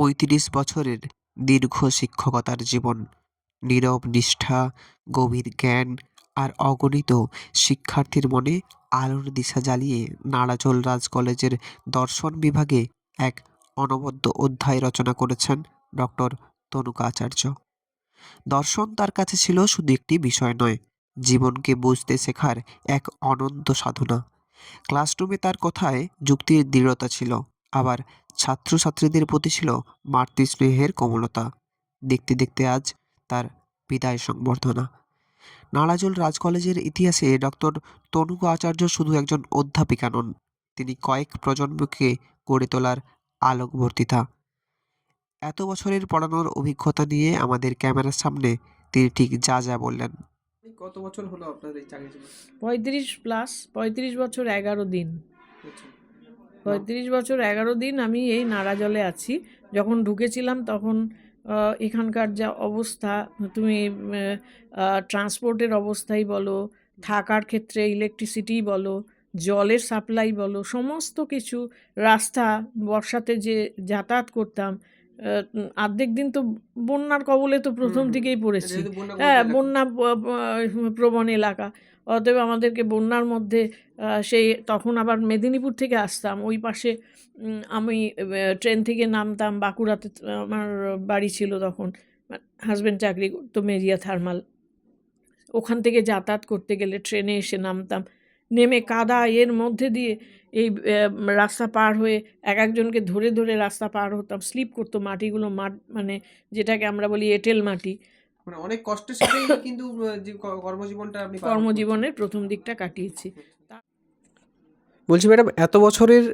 পঁয়ত্রিশ বছরের দীর্ঘ শিক্ষকতার জীবন। নীরব নিষ্ঠা, গভীর জ্ঞান আর অগণিত শিক্ষার্থীর মনে আলোর দিশা জ্বালিয়ে নাড়াজোল রাজ কলেজের দর্শন বিভাগে এক অনবদ্য অধ্যায় রচনা করেছেন ডক্টর তনুকা আচার্য দর্শন তার কাছে ছিল শুধু একটি বিষয় নয়, জীবনকে বুঝতে শেখার এক অনন্ত সাধনা। ক্লাসরুমে তার কথায় যুক্তির দৃঢ়তা ছিল, আবার ছাত্রছাত্রীদের প্রতি ছিল মাতৃস্নেহের কোমলতা। দেখতে দেখতে আজ তার বিদায় সংবর্ধনা। নাড়াজোল রাজ কলেজের ইতিহাসে ডক্টর তনুকা আচার্য শুধু একজন অধ্যাপিকা নন তিনি কয়েক প্রজন্মকে গড়ে তোলার আলোকবর্তিতা। এত বছরের পড়ানোর অভিজ্ঞতা নিয়ে আমাদের ক্যামেরার সামনে তিনি ঠিক যা যা বললেন। কত বছর হলো আপনার এই চাকরি জীবন পঁয়ত্রিশ প্লাস পঁয়ত্রিশ বছর এগারো দিন। আচ্ছা। পঁয়ত্রিশ বছর এগারো দিন আমি এই নাড়াজলে আছি। যখন ঢুকেছিলাম তখন এখানকার যা অবস্থা তুমি ট্রান্সপোর্টের অবস্থাই বলো থাকার ক্ষেত্রে ইলেকট্রিসিটি বলো জলের সাপ্লাই বলো সমস্ত কিছু রাস্তা বর্ষাতে যে যাতায়াত করতাম অর্ধেক দিন তো বন্যার কবলে তো প্রথম থেকেই পড়েছি। হ্যাঁ বন্যা প্রবণ এলাকা। অতএব আমাদেরকে বন্যার মধ্যে সেই তখন আবার মেদিনীপুর থেকে আসতাম। ওই পাশে আমি ট্রেন থেকে নামতাম। বাঁকুড়াতে আমার বাড়ি ছিল তখন। হাজব্যান্ড চাকরি করতো মেরিয়া থার্মাল। ওখান থেকে যাতায়াত করতে গেলে ট্রেনে এসে নামতাম। নেমে কাদা এর মধ্যে দিয়ে এই রাস্তা পার হয়ে এক একজনকে ধরে ধরে রাস্তা পার হতাম। স্লিপ করতো মাটিগুলো মাঠ মানে যেটাকে আমরা বলি এঁটেল মাটি। মানে অনেক কষ্টের সাথেই কিন্তু যে কর্মজীবনটা আপনি কর্মজীবনের প্রথম দিকটা কাটিয়েছি। বলছি ম্যাডাম এত বছরের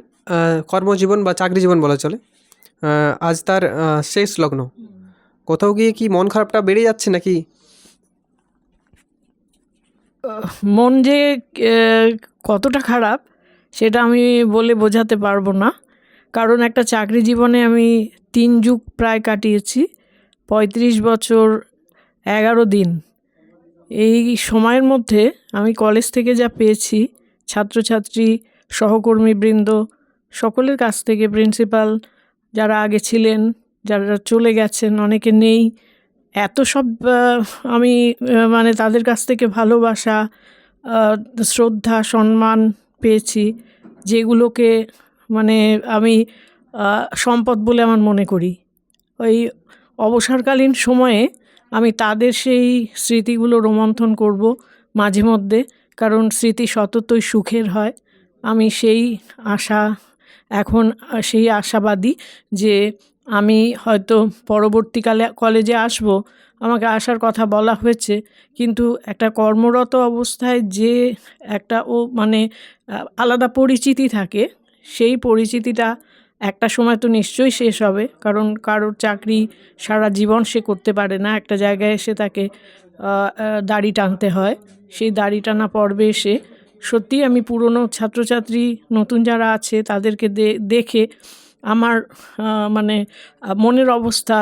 কর্মজীবন বা চাকরি জীবন বলা চলে আজ তার শেষ লগ্ন। কোথাও গিয়ে কি মন খারাপটা বেড়ে যাচ্ছে নাকি? মন যে কতটা খারাপ সেটা আমি বলে বোঝাতে পারব না। কারণ একটা চাকরি জীবনে আমি তিন যুগ প্রায় কাটিয়েছি। পঁয়ত্রিশ বছর এগারো দিন। এই সময়ের মধ্যে আমি কলেজ থেকে যা পেয়েছি, ছাত্রছাত্রী, সহকর্মীবৃন্দ, সকলের কাছ থেকে প্রিন্সিপাল, যারা আগে ছিলেন, যারা চলে গেছেন, অনেকে নেই, এত সব আমি মানে তাদের কাছ থেকে ভালোবাসা শ্রদ্ধা, সম্মান পেয়েছি, যেগুলোকে মানে আমি সম্পদ বলে আমার মনে করি। ওই অবসরকালীন সময়ে আমি তাদের সেই স্মৃতিগুলো রোমন্থন করব মাঝে মধ্যে, কারণ স্মৃতি সততই সুখের হয়। আমি সেই আশা, এখন সেই আশাবাদী যে আমি হয়তো পরবর্তীকালে কলেজে আসব। আমাকে আসার কথা বলা হয়েছে, কিন্তু একটা কর্মরত অবস্থায় যে একটা ও মানে আলাদা পরিচিতি থাকে, সেই পরিচিতিটা একটা সময় তো নিশ্চয়ই শেষ হবে, কারণ কারোর চাকরি সারা জীবন সে করতে পারে না। একটা জায়গায় এসে তাকে দাড়ি টানতে হয়। সেই দাড়ি টানা পর্বে এসে সত্যিই আমি পুরনো ছাত্রছাত্রী, নতুন যারা আছে তাদেরকে দেখে আমার মানে মনের অবস্থা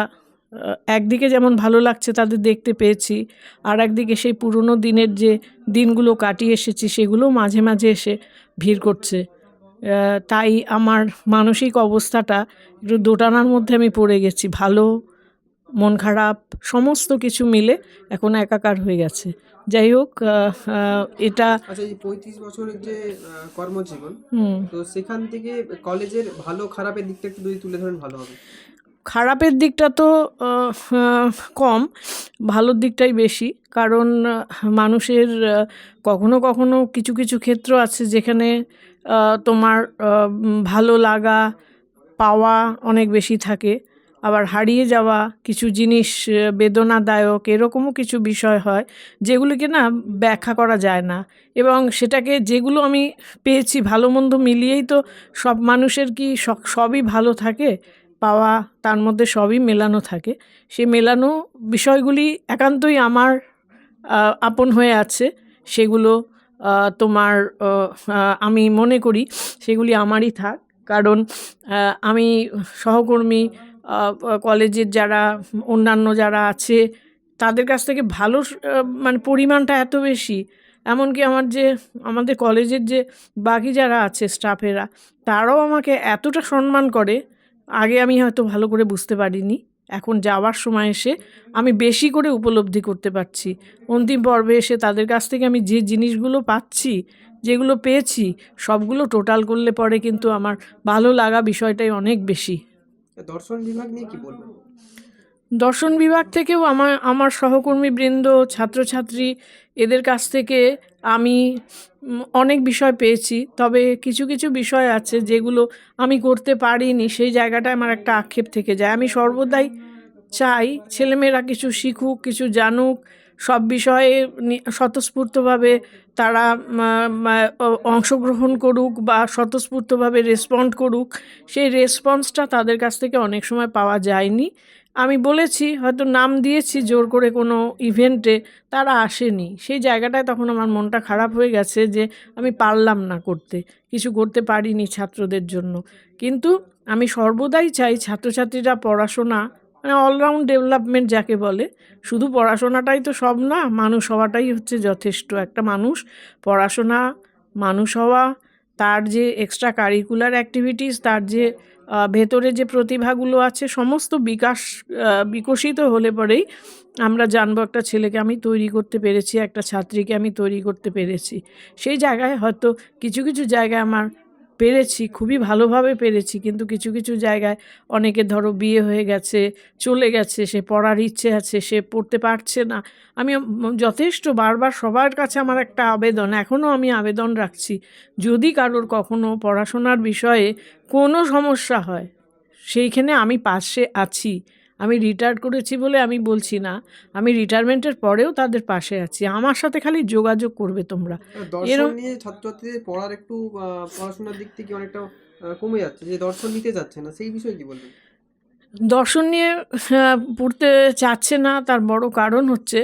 একদিকে যেমন ভালো লাগছে তাদের দেখতে পেয়েছি, আর একদিকে সেই পুরনো দিনের যে দিনগুলো কাটিয়ে এসেছি সেগুলো মাঝে মাঝে এসে ভিড় করছে। তাই আমার মানসিক অবস্থাটা একটু দোটানার মধ্যে আমি পড়ে গেছি। ভালো মন খারাপ সমস্ত কিছু মিলে এখন একাকার হয়ে গেছে। যাই হোক এটা আচ্ছা পঁয়ত্রিশ বছরের যে কর্মজীবন তো সেখান থেকে কলেজের ভালো খারাপের দিকটা একটু যদি তুলে ধরেন ভালো হবে। খারাপের দিকটা তো কম ভালোর দিকটাই বেশি। কারণ মানুষের কখনো কখনো কিছু কিছু ক্ষেত্র আছে যেখানে তোমার ভালো লাগা, পাওয়া অনেক বেশি থাকে। আবার হারিয়ে যাওয়া কিছু জিনিস বেদনাদায়ক এরকমও কিছু বিষয় হয় যেগুলিকে না ব্যাখ্যা করা যায় না। এবং সেটাকে যেগুলো আমি পেয়েছি ভালো মন্দ মিলিয়েই তো সব মানুষের কি সবই ভালো থাকে? পাওয়া তার মধ্যে সবই মেলানো থাকে। সে মেলানো বিষয়গুলি একান্তই আমার আপন হয়ে আছে। সেগুলো তোমার আমি মনে করি সেগুলি আমারই থাক। কারণ আমি সহকর্মী কলেজের যারা, অন্যান্য যারা আছে, তাদের কাছ থেকে ভালো মানে পরিমাণটা এত বেশি। এমনকি আমার যে, আমাদের কলেজের যে বাকি যারা আছে, স্টাফেরা, তারাও আমাকে এতটা সম্মান করে, আগে আমি হয়তো ভালো করে বুঝতে পারিনি। এখন যাওয়ার সময় এসে আমি বেশি করে উপলব্ধি করতে পারছি। অন্তিম পর্বে এসে তাদের কাছ থেকে আমি যে জিনিসগুলো পাচ্ছি যেগুলো পেয়েছি সবগুলো টোটাল করলে পরে কিন্তু আমার ভালো লাগা বিষয়টাই অনেক বেশি। দর্শন বিভাগ নিয়ে কি বলবেন? দর্শন বিভাগ থেকেও আমার আমার সহকর্মীবৃন্দ ছাত্রছাত্রী এদের কাছ থেকে আমি অনেক বিষয় পেয়েছি। তবে কিছু কিছু বিষয় আছে যেগুলো আমি করতে পারিনি। সেই জায়গাটায় আমার একটা আক্ষেপ থেকে যায়। আমি সর্বদাই চাই ছেলেমেয়েরা কিছু শিখুক, কিছু জানুক। সব বিষয়ে স্বতঃস্ফূর্তভাবে তারা অংশগ্রহণ করুক বা স্বতঃস্ফূর্তভাবে রেসপন্ড করুক। সেই রেসপন্সটা তাদের কাছ থেকে অনেক সময় পাওয়া যায়নি। আমি বলেছি, হয়তো নাম দিয়েছি জোর করে কোনো ইভেন্টে তারা আসেনি। সেই জায়গাটায় তখন আমার মনটা খারাপ হয়ে গেছে যে আমি পারলাম না করতে। কিছু করতে পারিনি ছাত্রদের জন্য। কিন্তু আমি সর্বদাই চাই ছাত্রছাত্রীরা পড়াশোনা মানে অলরাউন্ড ডেভেলপমেন্ট যাকে বলে, শুধু পড়াশোনাটাই তো সব না, মানুষ হওয়াটাই হচ্ছে যথেষ্ট। একটা মানুষ, পড়াশোনা, মানুষ হওয়া, তার যে এক্সট্রা কারিকুলার অ্যাক্টিভিটিস তার যে ভেতরে যে প্রতিভাগুলো আছে, সমস্ত বিকাশ বিকশিত হলে পরেই আমরা জানব একটা ছেলেকে আমি তৈরি করতে পেরেছি, একটা ছাত্রীকে আমি তৈরি করতে পেরেছি। সেই জায়গায় হয়তো কিছু কিছু জায়গায় আমার পেরেছি, খুবই ভালোভাবে পেরেছি। কিন্তু কিছু কিছু জায়গায় অনেকে ধরো বিয়ে হয়ে গেছে, চলে গেছে, সে পড়ার ইচ্ছে আছে, সে পড়তে পারছে না। আমি যথেষ্ট বারবার সবার কাছে আমার একটা আবেদন, এখনও আমি আবেদন রাখছি, যদি কারোর কখনো পড়াশোনার বিষয়ে কোনো সমস্যা হয়, সেইখানে আমি পাশে আছি। আমি রিটায়ার করেছি বলে আমি বলছি না। আমি রিটায়ারমেন্টের পরেও তাদের পাশে আছি। আমার সাথে খালি যোগাযোগ করবে তোমরা। দর্শন নিয়ে ছাত্রছাত্রীদের পড়ার একটু পড়াশোনার দিক থেকে অনেকটা কমে যাচ্ছে। যে দর্শন নিতে যাচ্ছে না সেই বিষয়ে কি বলবেন? দর্শন নিয়ে পড়তে চাচ্ছে না তার বড় কারণ হচ্ছে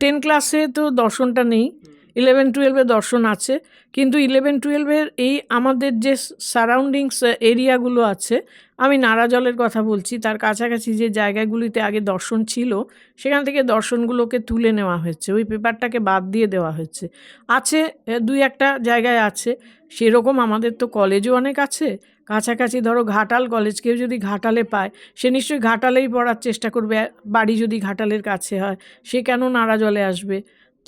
টেন ক্লাসে তো দর্শনটা নেই। ইলেভেন টুয়েলভে দর্শন আছে। কিন্তু ইলেভেন টুয়েলভের এই আমাদের যে সারাউন্ডিংস এরিয়াগুলো আছে, আমি নারাজলের কথা বলছি, তার কাছাকাছি যে জায়গাগুলিতে আগে দর্শন ছিল, সেখান থেকে দর্শনগুলোকে তুলে নেওয়া হয়েছে। ওই পেপারটাকে বাদ দিয়ে দেওয়া হয়েছে। আছে দুই একটা জায়গায় আছে। সেরকম আমাদের তো কলেজও অনেক আছে। কাছাকাছি ধরো ঘাটাল কলেজ কেউ যদি ঘাটালে পায়, সে নিশ্চয়ই ঘাটালেই পড়ার চেষ্টা করবে। বাড়ি যদি ঘাটালের কাছে হয়, সে কেন নারাজলে আসবে?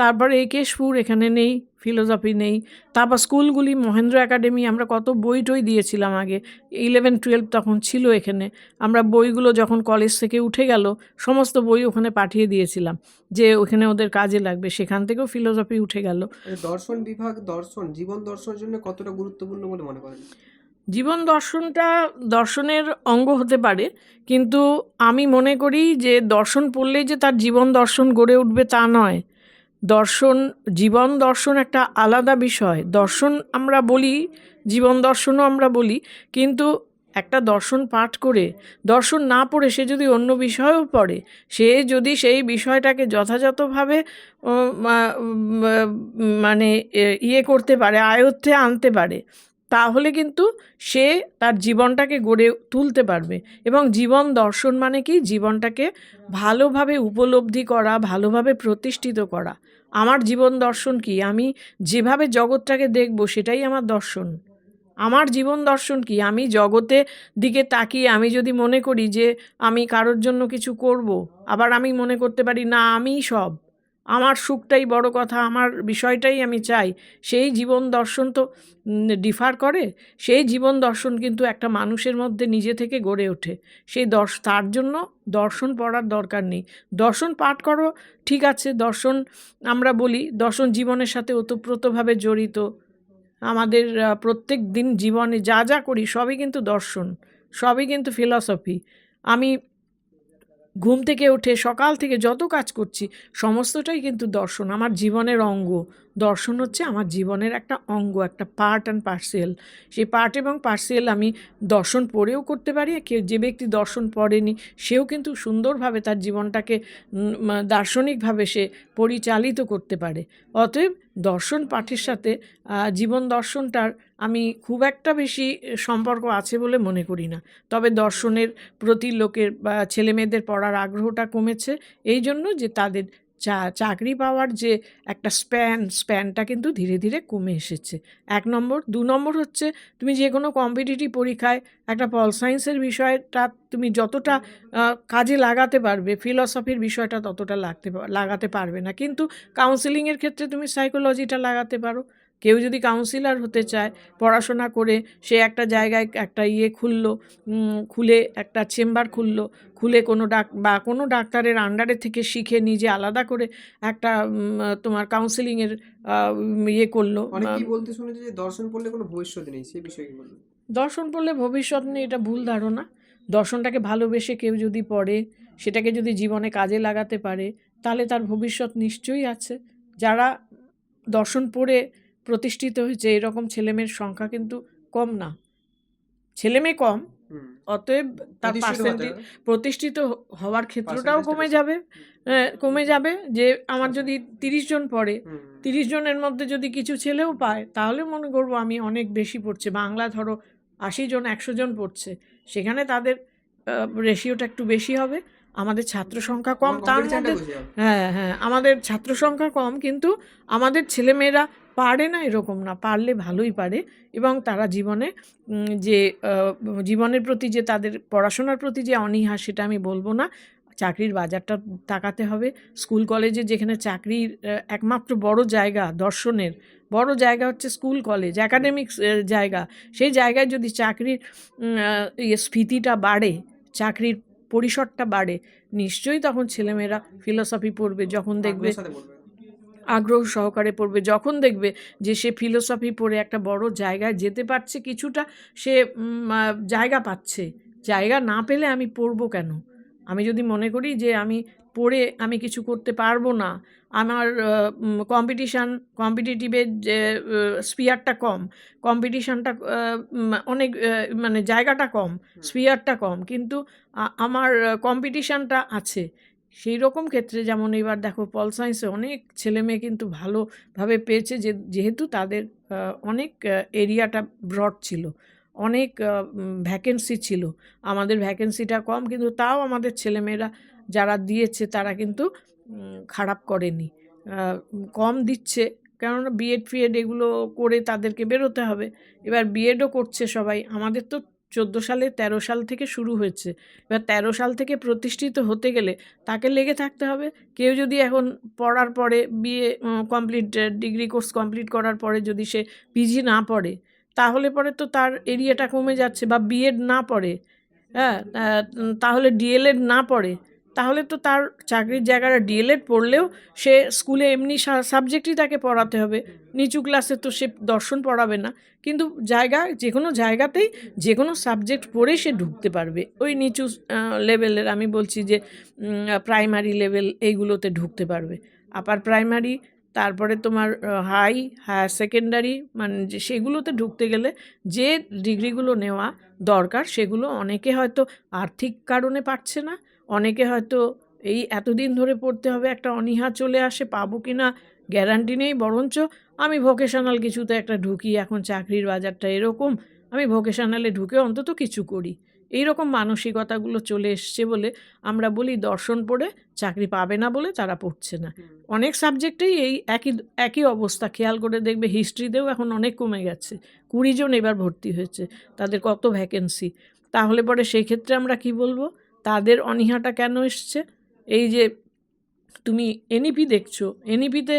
তারপরে একেশপুর এখানে নেই ফিলোসফি নেই। তারপর স্কুলগুলি মহেন্দ্র একাডেমি আমরা কত বই টই দিয়েছিলাম আগে। ইলেভেন টুয়েলভ তখন ছিল এখানে। আমরা বইগুলো যখন কলেজ থেকে উঠে গেল সমস্ত বই ওখানে পাঠিয়ে দিয়েছিলাম যে ওখানে ওদের কাজে লাগবে। সেখান থেকেও ফিলোসফি উঠে গেল। দর্শন বিভাগ দর্শন জীবন দর্শনের জন্য কতটা গুরুত্বপূর্ণ বলে মনে করেন? জীবন দর্শনটা দর্শনের অঙ্গ হতে পারে কিন্তু আমি মনে করি যে দর্শন পড়লেই যে তার জীবন দর্শন গড়ে উঠবে তা নয়। দর্শন, জীবন দর্শন একটা আলাদা বিষয়। দর্শন আমরা বলি, জীবন দর্শনও আমরা বলি, কিন্তু একটা দর্শন পাঠ করে, দর্শন না পড়ে সে যদি অন্য বিষয়েও পড়ে, সে যদি সেই বিষয়টাকে যথাযথভাবে মানে ইয়ে করতে পারে, আয়ত্তে আনতে পারে তাহলে কিন্তু সে তার জীবনটাকে গড়ে তুলতে পারবে। এবং জীবন দর্শন মানে কি? জীবনটাকে ভালোভাবে উপলব্ধি করা, ভালোভাবে প্রতিষ্ঠিত করা। আমার জীবন দর্শন কি? আমি যেভাবে জগৎটাকে দেখব সেটাই আমার দর্শন। আমার জীবন দর্শন কি? আমি জগতে দিকে তাকিয়ে আমি যদি মনে করি যে আমি কারোর জন্য কিছু করব, আবার আমি মনে করতে পারি, না, আমিই সব। আমার সুখটাই বড় কথা, আমার বিষয়টাই আমি চাই। সেই জীবন দর্শন তো ডিফার করে। সেই জীবন দর্শন কিন্তু একটা মানুষের মধ্যে নিজে থেকে গড়ে ওঠে। সেই দর্শ, তার জন্য দর্শন পড়ার দরকার নেই। দর্শন পাঠ করো, ঠিক আছে। দর্শন আমরা বলি, দর্শন জীবনের সাথে ওতপ্রোতভাবে জড়িত। আমাদের প্রত্যেক দিন জীবনে যা যা করি, সবই কিন্তু দর্শন, সবই কিন্তু ফিলসফি আমি ঘুম থেকে উঠে সকাল থেকে যত কাজ করছি সমস্তটাই কিন্তু দর্শন আমার জীবনের অঙ্গ। দর্শন হচ্ছে আমার জীবনের একটা অঙ্গ, একটা পার্ট অ্যান্ড পার্সেল সেই পার্ট এবং পার্সেল আমি দর্শন পড়েও করতে পারি কেউ যে ব্যক্তি দর্শন পড়েনি সেও কিন্তু সুন্দরভাবে তার জীবনটাকে দার্শনিকভাবে সে পরিচালিত করতে পারে। অতএব দর্শন পাঠের সাথে জীবন দর্শনটার আমি খুব একটা বেশি সম্পর্ক আছে বলে মনে করি না। তবে দর্শনের প্রতি লোকের বা ছেলেমেয়েদের পড়ার আগ্রহটা কমেছে, এই জন্য যে তাদের চা, চাকরি পাওয়ার যে একটা স্প্যান স্প্যানটা কিন্তু ধীরে ধীরে কমে এসেছে। এক নম্বর। দু নম্বর হচ্ছে, তুমি যে কোনো কম্পিটিটিভ পরীক্ষায় একটা পল সায়েন্সের বিষয়টা তুমি যতটা কাজে লাগাতে পারবে ফিলসফির বিষয়টা ততটা লাগতে, লাগাতে পারবে না। কিন্তু কাউন্সেলিংয়ের ক্ষেত্রে তুমি সাইকোলজিটা লাগাতে পারো। কেউ যদি কাউন্সিলর হতে চায় পড়াশোনা করে সে একটা জায়গায় একটা ইয়ে খুললো খুলে একটা চেম্বার খুললো খুলে কোনো ডাক বা কোনো ডাক্তারের আন্ডারে থেকে শিখে নিজে আলাদা করে একটা তোমার কাউন্সিলিংয়ের ইয়ে করল। বলতে শুনেছি যে দর্শন পড়লে কোনো ভবিষ্যৎ নেই সেই বিষয়ে দর্শন পড়লে ভবিষ্যৎ নিয়ে এটা ভুল ধারণা। দর্শনটাকে ভালোবেসে কেউ যদি পড়ে সেটাকে যদি জীবনে কাজে লাগাতে পারে তাহলে তার ভবিষ্যৎ নিশ্চয়ই আছে। যারা দর্শন পড়ে প্রতিষ্ঠিত হয়েছে এরকম ছেলেমেয়ের সংখ্যা কিন্তু কম না। ছেলেমেয়ে কম অতএব তার প্রতিষ্ঠিত পার্সেন্টেজ প্রতিষ্ঠিত হওয়ার ক্ষেত্রটাও কমে যাবে। হ্যাঁ, কমে যাবে যে আমার যদি তিরিশ জন পড়ে তিরিশ জনের মধ্যে যদি কিছু ছেলেও পায় তাহলে মনে করব আমি অনেক বেশি পড়ছে। বাংলা ধরো আশি জন একশো জন পড়ছে। সেখানে তাদের রেশিওটা একটু বেশি হবে। আমাদের ছাত্র সংখ্যা কম তার competition মধ্যে হ্যাঁ হ্যাঁ আমাদের ছাত্র সংখ্যা কম কিন্তু আমাদের ছেলেমেয়েরা পারে না এরকম না, পারলে ভালোই পারে এবং তারা জীবনে যে জীবনের প্রতি যে তাদের পড়াশোনার প্রতি যে অনীহা সেটা আমি বলব না। চাকরির বাজারটা তাকাতে হবে। স্কুল, কলেজে যেখানে চাকরির একমাত্র বড় জায়গা দর্শনের, বড় জায়গা হচ্ছে স্কুল, কলেজ একাডেমিক জায়গা। সেই জায়গায় যদি চাকরির ইয়ে স্ফীতিটা বাড়ে, চাকরির পরিসরটা বাড়ে, নিশ্চয়ই তখন ছেলেমেয়েরা ফিলোসফি পড়বে, যখন দেখবে। আগ্রহ সহকারে পড়বে। যখন দেখবে যে সে ফিলোসফি পড়ে একটা বড় জায়গায় যেতে পারছে কিছুটা সে জায়গা পাচ্ছে। জায়গা না পেলে আমি পড়ব কেন? আমি যদি মনে করি যে আমি পড়ে আমি কিছু করতে পারব না আমার কম্পিটিশান কম্পিটিটিভের যে স্পিয়ারটা কম কম্পিটিশানটা অনেক মানে জায়গাটা কম স্পিয়ারটা কম কিন্তু আমার কম্পিটিশানটা আছে। সেই রকম ক্ষেত্রে যেমন এবার দেখো পল সায়েন্সে অনেক ছেলে মেয়ে কিন্তু ভালোভাবে পেয়েছে যে, যেহেতু তাদের অনেক এরিয়াটা ব্রড ছিল, অনেক ভ্যাকেন্সি ছিল। আমাদের ভ্যাকেন্সিটা কম কিন্তু তাও আমাদের ছেলেমেয়েরা যারা দিয়েছে তারা কিন্তু খারাপ করেনি। কম দিচ্ছে, কেননা বিএড ফিএড এগুলো করে তাদেরকে বেরোতে হবে। এবার বিএডও করছে সবাই। আমাদের তো চোদ্দ সালে তেরো সাল থেকে শুরু হয়েছে। এবার তেরো সাল থেকে প্রতিষ্ঠিত হতে গেলে তাকে লেগে থাকতে হবে। কেউ যদি এখন পড়ার পরে বিয়ে কমপ্লিট ডিগ্রি কোর্স কমপ্লিট করার পরে যদি সে পিজি না পড়ে, তাহলে পরে তো তার এরিয়াটা কমে যাচ্ছে বা বিএড না পড়ে হ্যাঁ তাহলে ডিএলএড না পড়ে। তাহলে তো তার চাকরির জায়গাটা ডিএলএড পড়লেও সে স্কুলে এমনি সাবজেক্টই তাকে পড়াতে হবে। নিচু ক্লাসে তো সে দর্শন পড়াবে না। কিন্তু জায়গা যে কোনো জায়গাতেই যে কোনো সাবজেক্ট পড়ে সে ঢুকতে পারবে। ওই নিচু লেভেলের আমি বলছি যে প্রাইমারি লেভেল এইগুলোতে ঢুকতে পারবে। আপার প্রাইমারি, তারপরে তোমার হাই, হায়ার সেকেন্ডারি মানে যে, সেগুলোতে ঢুকতে গেলে যে ডিগ্রিগুলো নেওয়া দরকার, সেগুলো অনেকে হয়তো আর্থিক কারণে পারছে না। অনেকে হয়তো এই এতদিন ধরে পড়তে হবে একটা অনীহা চলে আসে পাবো কি না গ্যারান্টি নেই বরঞ্চ আমি ভোকেশনাল কিছুতে একটা ঢুকি এখন চাকরির বাজারটা এরকম আমি ভোকেশনালে ঢুকে অন্তত কিছু করি। এই রকম মানসিকতাগুলো চলে এসছে বলে আমরা বলি দর্শন পড়ে চাকরি পাবে না বলে তারা পড়ছে না। অনেক সাবজেক্টেই এই একই একই অবস্থা। খেয়াল করে দেখবে হিস্ট্রিতেও এখন অনেক কমে গেছে। কুড়ি জন এবার ভর্তি হয়েছে তাদের কত ভ্যাকেন্সি তাহলে পরে সেই ক্ষেত্রে আমরা কি বলব? তাদের অনীহাটা কেন এসছে? এই যে তুমি এনইপি দেখছ এনইপিতে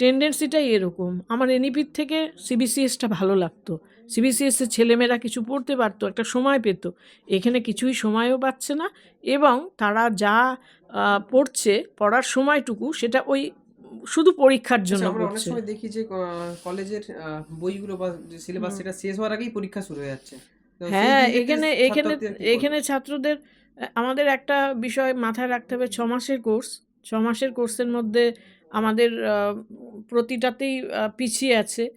টেন্ডেন্সিটাই এরকম। আমার এনইপির থেকে সিবিসিএসটা ভালো লাগতো। সিবিসিএসের ছেলেমেয়েরা কিছু পড়তে পারতো একটা সময় পেত। এখানে কিছুই সময়ও পাচ্ছে না এবং তারা যা পড়ছে পড়ার সময়টুকু সেটা ওই শুধু পরীক্ষার জন্য আচ্ছা, আমরা অনেক সময় দেখি যে কলেজের বইগুলো বা সিলেবাস সেটা শেষ হওয়ার আগেই পরীক্ষা শুরু হয়ে যাচ্ছে। হ্যাঁ এখানে এখানে এখানে ছাত্রদের আমাদের একটা বিষয় মাথায় রাখতে হবে ছ মাসের কোর্স। ছ মাসের কোর্সের মধ্যে আমাদের প্রতিটাতেই পিছিয়ে আছে।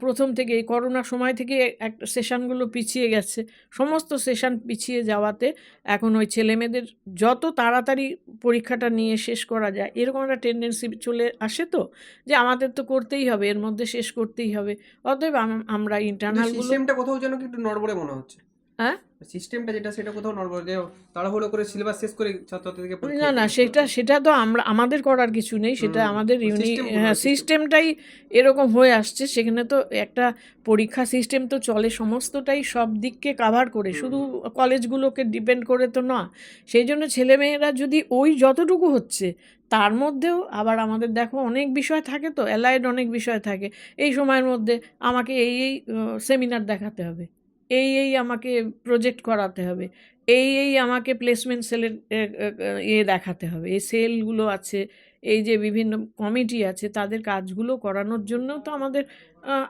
প্রথম থেকে এই করোনার সময় থেকে এক সেশনগুলো পিছিয়ে গেছে। সমস্ত সেশন পিছিয়ে যাওয়াতে এখন ওই ছেলেমেয়েদের যত তাড়াতাড়ি পরীক্ষাটা নিয়ে শেষ করা যায় এরকম একটা টেন্ডেন্সি চলে আসে তো যে আমাদের তো করতেই হবে এর মধ্যে শেষ করতেই হবে। অতএব আম- আমরা ইন্টারনালগুলো সিস্টেমটা কোথাও যেন একটু নড়বড়ে মনে হচ্ছে। হ্যাঁ? সিস্টেমটা যেটা সেটা কোথাও নড়বড় যে তাড়াহুড়ো করে সিলেবাস শেষ করে ছাত্রছাত্রীকে না না সেটা সেটা তো আমরা আমাদের করার কিছু নেই সেটা আমাদের ইউনি হ্যাঁ সিস্টেমটাই এরকম হয়ে আসছে সেখানে তো একটা পরীক্ষা সিস্টেম তো চলে সমস্তটাই সব দিককে কাভার করে শুধু কলেজগুলোকে ডিপেন্ড করে তো না সেই জন্য ছেলেমেয়েরা যদি ওই যতটুকু হচ্ছে তার মধ্যেও আবার আমাদের দেখো অনেক বিষয় থাকে তো অ্যালায়েড অনেক বিষয় থাকে। এই সময়ের মধ্যে আমাকে এই এই সেমিনার দেখাতে হবে। এই এই আমাকে প্রজেক্ট করাতে হবে এই এই আমাকে প্লেসমেন্ট সেলের ইয়ে দেখাতে হবে এই সেলগুলো আছে এই যে বিভিন্ন কমিটি আছে তাদের কাজগুলো করানোর জন্য তো আমাদের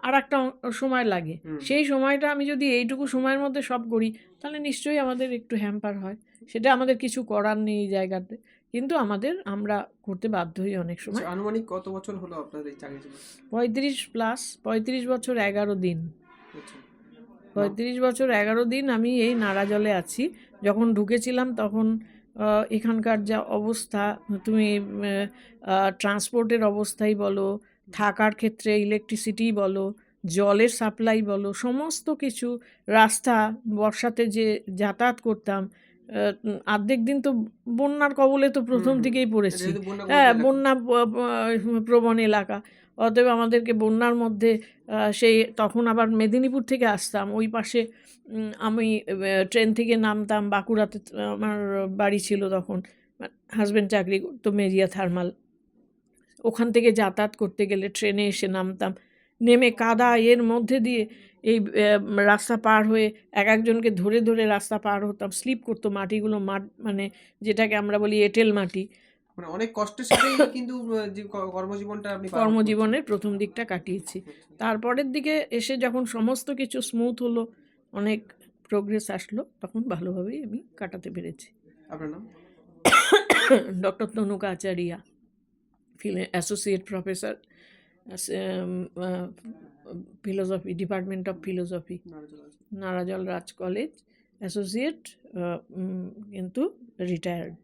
আর একটা সময় লাগে। সেই সময়টা আমি যদি এইটুকু সময়ের মধ্যে সব করি তাহলে নিশ্চয়ই আমাদের একটু হ্যাম্পার হয়। সেটা আমাদের কিছু করার নেই এই জায়গাতে। কিন্তু আমাদের আমরা করতে বাধ্য হই অনেক সময়। আচ্ছা, আনুমানিক কত বছর হলো আপনার এই চাকরি পঁয়ত্রিশ প্লাস পঁয়ত্রিশ বছর এগারো দিন। আচ্ছা। পঁয়ত্রিশ বছর, এগারো দিন আমি এই নাড়া জলে আছি। যখন ঢুকেছিলাম তখন এখানকার যা অবস্থা, তুমি ট্রান্সপোর্টের অবস্থাই বলো, থাকার ক্ষেত্রে ইলেকট্রিসিটি বলো, জলের সাপ্লাই বলো, সমস্ত কিছু, রাস্তা, বর্ষাতে যে যাতায়াত করতাম অর্ধেক দিন তো বন্যার কবলে তো প্রথম এটা পড়েছি। হ্যাঁ বন্যা প্রবণ এলাকা। অতএব আমাদেরকে বন্যার মধ্যে সেই তখন আবার মেদিনীপুর থেকে আসতাম। ওই পাশে আমি ট্রেন থেকে নামতাম। বাঁকুড়াতে আমার বাড়ি ছিল তখন। হাজব্যান্ড চাকরি করতো মেরিয়া থার্মাল। ওখান থেকে যাতায়াত করতে গেলে ট্রেনে এসে নামতাম। নেমে কাদা এর মধ্যে দিয়ে এই রাস্তা পার হয়ে এক একজনকে ধরে ধরে রাস্তা পার হতাম স্লিপ করতো মাটিগুলো মাট মানে যেটাকে আমরা বলি এঁটেল মাটি। মানে অনেক কষ্টের সাথেই কিন্তু কর্মজীবনটা আপনি কর্মজীবনের প্রথম দিকটা কাটিয়েছি। তারপরের দিকে এসে যখন সমস্ত কিছু স্মুথ হলো অনেক প্রোগ্রেস আসলো তখন ভালোভাবেই আমি কাটাতে পেরেছি। আপনার নাম? Doctor Tanuka Acharya phil associate professor philosophy department of philosophy Narajol নারাজল রাজ কলেজ অ্যাসোসিয়েট কিন্তু রিটায়ার্ড